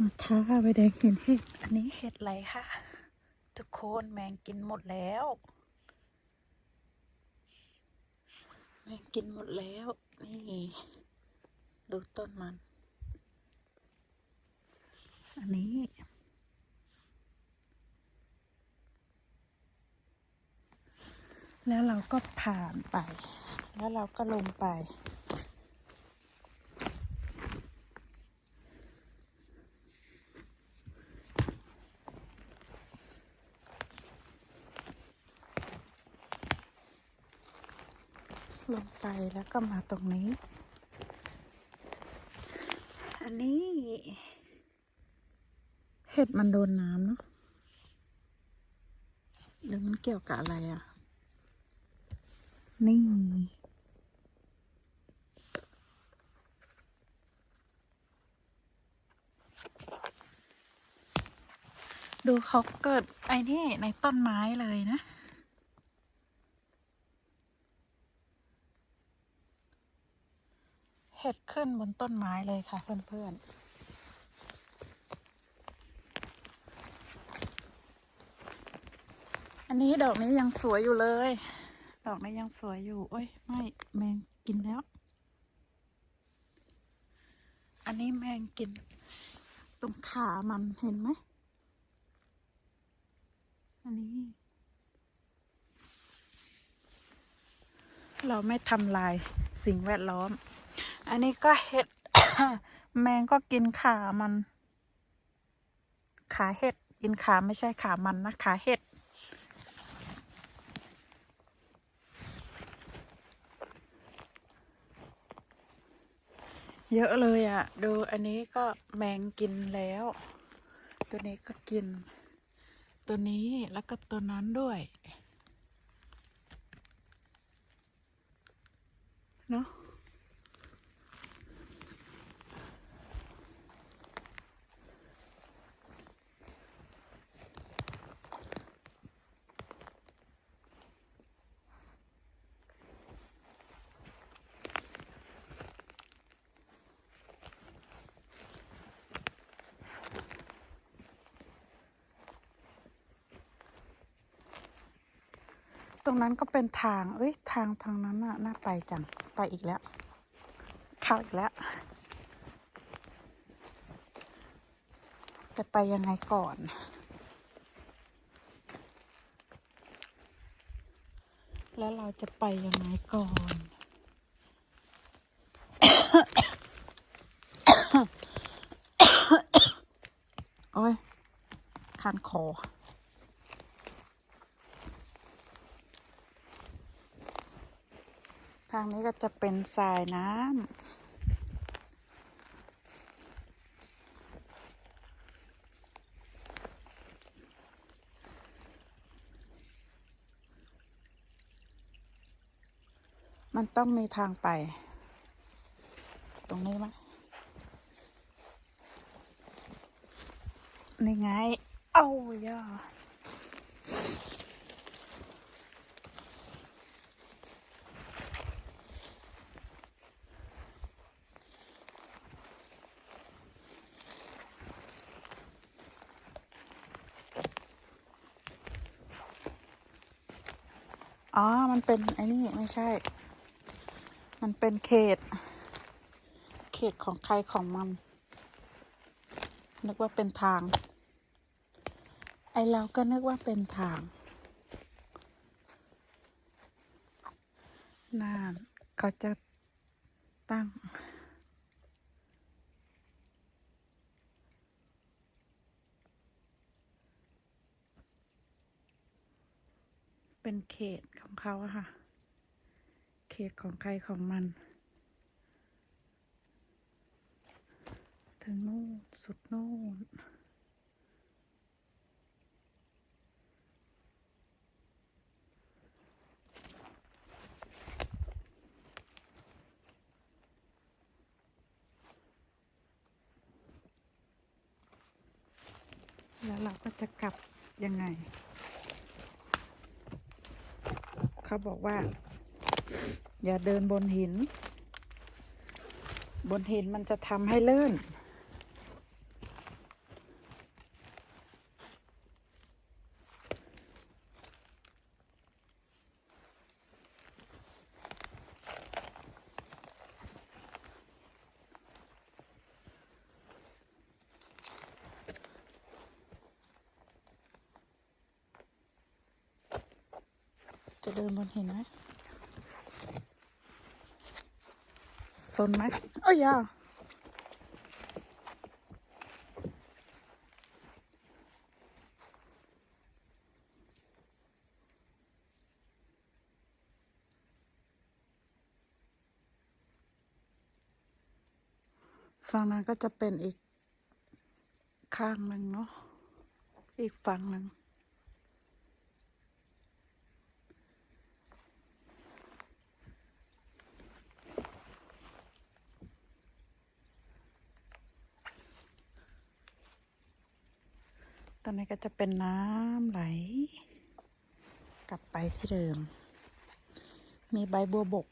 มาค่ะไปแดงเห็นเห็ด อันนี้เห็ดอะไรคะทุกคนแมงกินหมดแล้ว แมงกินหมดแล้ว นี่ ดูต้นมัน อันนี้แล้วเราก็ผ่านไป แล้วเราก็ลงไป ลงไป แล้วก็มาตรงนี้ อันนี้ เห็ดมันโดนน้ำเนาะหรือมันเกี่ยวกับอะไรอะ นี่ ดูเขาเกิดไอ้นี่ในต้นไม้เลยนะ ห็ดขึ้นบนต้นไม้เลยค่ะเพื่อนๆอันนี้ดอกนี้ยังสวยอยู่เลย ดอกนี้ยังสวยอยู่ โอ้ย ไม่แมงกินแล้ว อันนี้แมงกิน ตรงขามันเห็นไหม อันนี้ เราไม่ทำลายสิ่งแวดล้อม อันนี้ก็เห็ด แมงก็กินขามัน ขาเห็ด กินขาไม่ใช่ขามันนะ ขาเห็ด เยอะเลยอะ่ะ ดูอันนี้ก็แมงกินแล้ว ตัวนี้ก็กิน ตัวนี้แล้วก็ตัวนั้นด้วย เนาะ รงนั้นก็เป็นทาง เอ้ย ทางทางนั้นน่ะน่าไปจัง ไปอีกแล้ว เข้าอีกแล้ว จะไปยังไงก่อน แล้วเราจะไปยังไงก่อนโอ้ยคันคอ ทางนี้ก็จะเป็นสายน้ำ มันต้องมีทางไป ตรงนี้ไหมนี่ไง เอาย่า อ๋อ มันเป็นไอ้นี่ไม่ใช่ มันเป็นเขต เขตของใครของมัน นึกว่าเป็นทาง ไอเราก็นึกว่าเป็นทาง น่านเขาจะตั้งเป็นเขต ของเขาอะค่ะ เขตของใครของมัน ถึงนู่นสุดนู่นแล้วเราก็จะกลับยังไง เขาบอกว่า อย่าเดินบนหิน บนหินมันจะทำให้ลื่น จะเดินบนหินไหมสนไหมเอ้ยยาฝั่งนั้นก็จะเป็นอีกข้างหนึ่งเนาะอีกฝั่งหนึ่ง ตอนนี้ก็จะเป็นน้ำไหล กลับไปที่เดิม มีใบบัวบก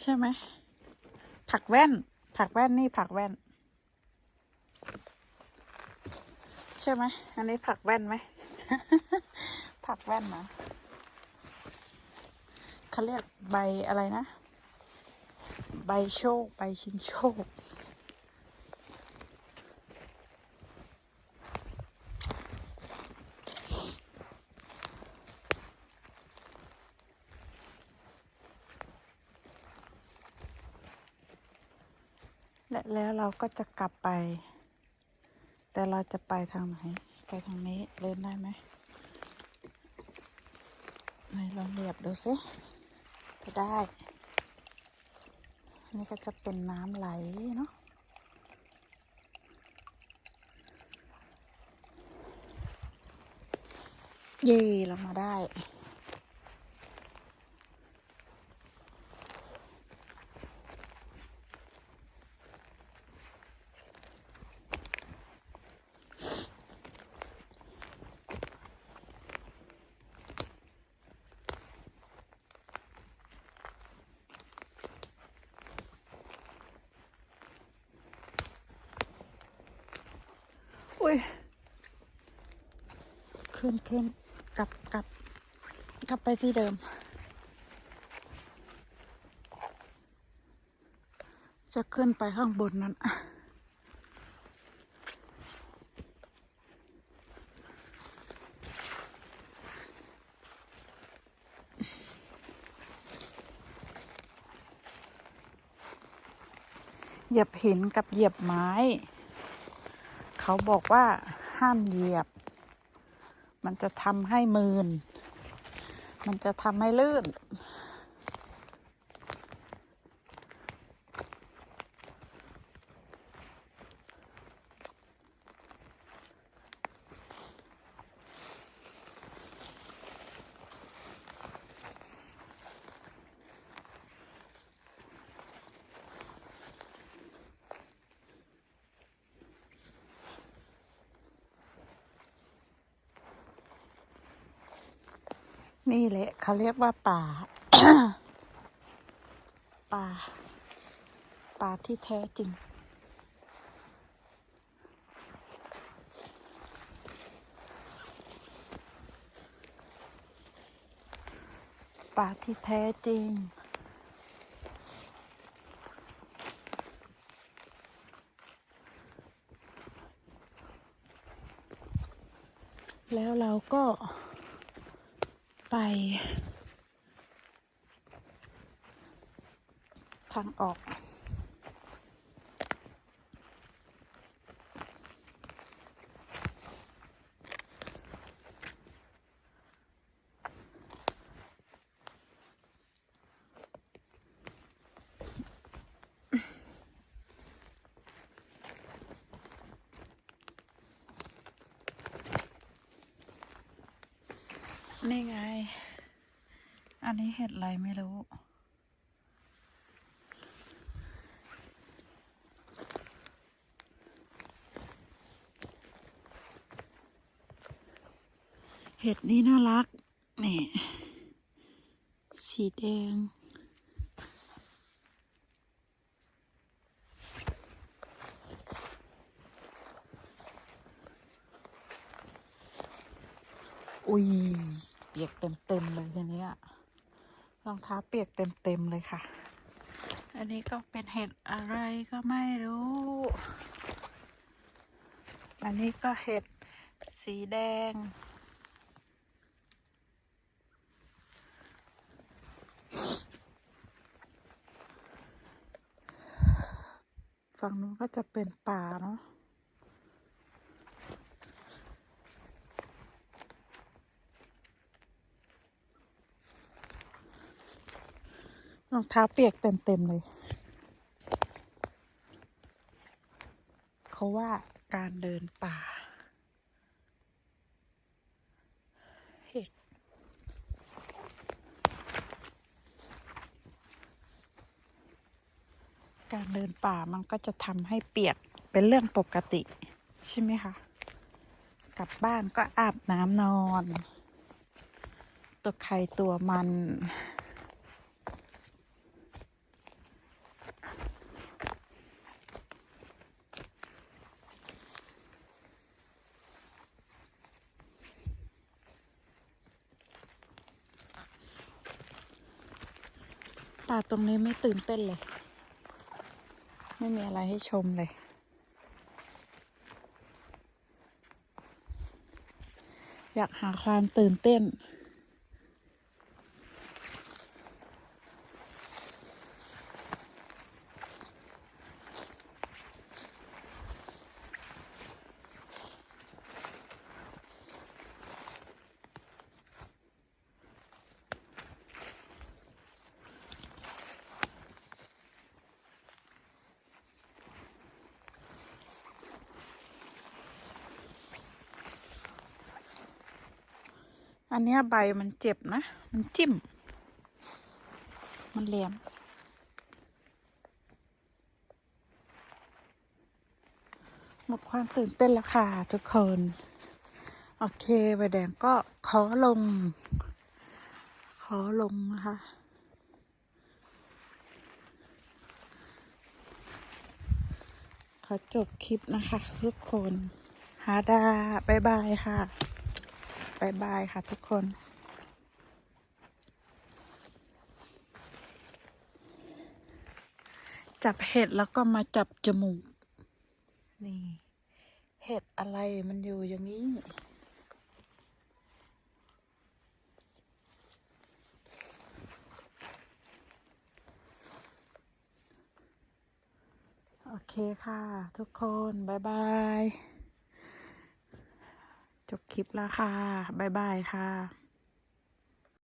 ใช่ไหม ผักแว่น ผักแว่นนี่ผักแว่น ใช่ไหม อันนี้ผักแว่นไหม ผักแว่นนะเขาเรียกใบอะไรนะ ใบโชค ใบชิงโชค และแล้วเราก็จะกลับไป แต่เราจะไปทางไหน ไปทางนี้เดินได้ไหมไหนลองเหยียบดูสิไปได้นี่ก็จะเป็นน้ำไหลเนาะเย่เรามาได้ อุ้ย ขึ้นขึ้นกลับกลับกลับไปที่เดิม จะขึ้นไปข้างบนนั้นเหยียบหินกับเหยียบไม้ เขาบอกว่าห้ามเหยียบ มันจะทำให้มืน มันจะทำให้ลื่น นี่แหละเขาเรียกว่าป่า ป่า ป่าที่แท้จริง ป่าที่แท้จริง แล้วเราก็ ไป ทางออก นี่ไง อันนี้เห็ดอะไรไม่รู้ เห็ดนี้น่ารัก นี่ สีแดงอุ้ย ปียกเต็มๆเลยทีนี้รองเท้าเปียกเต็มๆเลยค่ะ อันนี้ก็เป็นเห็ดอะไรก็ไม่รู้ อันนี้ก็เห็ดสีแดง ฝั่งนู้นก็จะเป็นป่าเนาะ รองเท้าเปียกเต็มๆเลย เขาว่าการเดินป่า เห็ด การเดินป่ามันก็จะทำให้เปียกเป็นเรื่องปกติ ใช่ไหมคะ กลับบ้านก็อาบน้ำนอน ตัวใครตัวมันาตรงนี้ไม่ตื่นเต้นเลย ไม่มีอะไรให้ชมเลย อยากหาความตื่นเต้น อันนี้ใบมันเจ็บนะ มันจิ้ม มันเหลี่ยมหมดความตื่นเต้นแล้วค่ะทุกคน โอเคใบแดงก็ขอลง ขอลงนะคะขอจบคลิปนะคะ ทุกคนฮาดาบายบายค่ะ บายบายค่ะทุกคนจับเห็ดแล้วก็มาจับจมูก นี่ เห็ดอะไรมันอยู่อย่างนี้ โอเคค่ะ ทุกคน บ๊ายบาย จบคลิปแล้วค่ะ บ๊ายบายค่ะ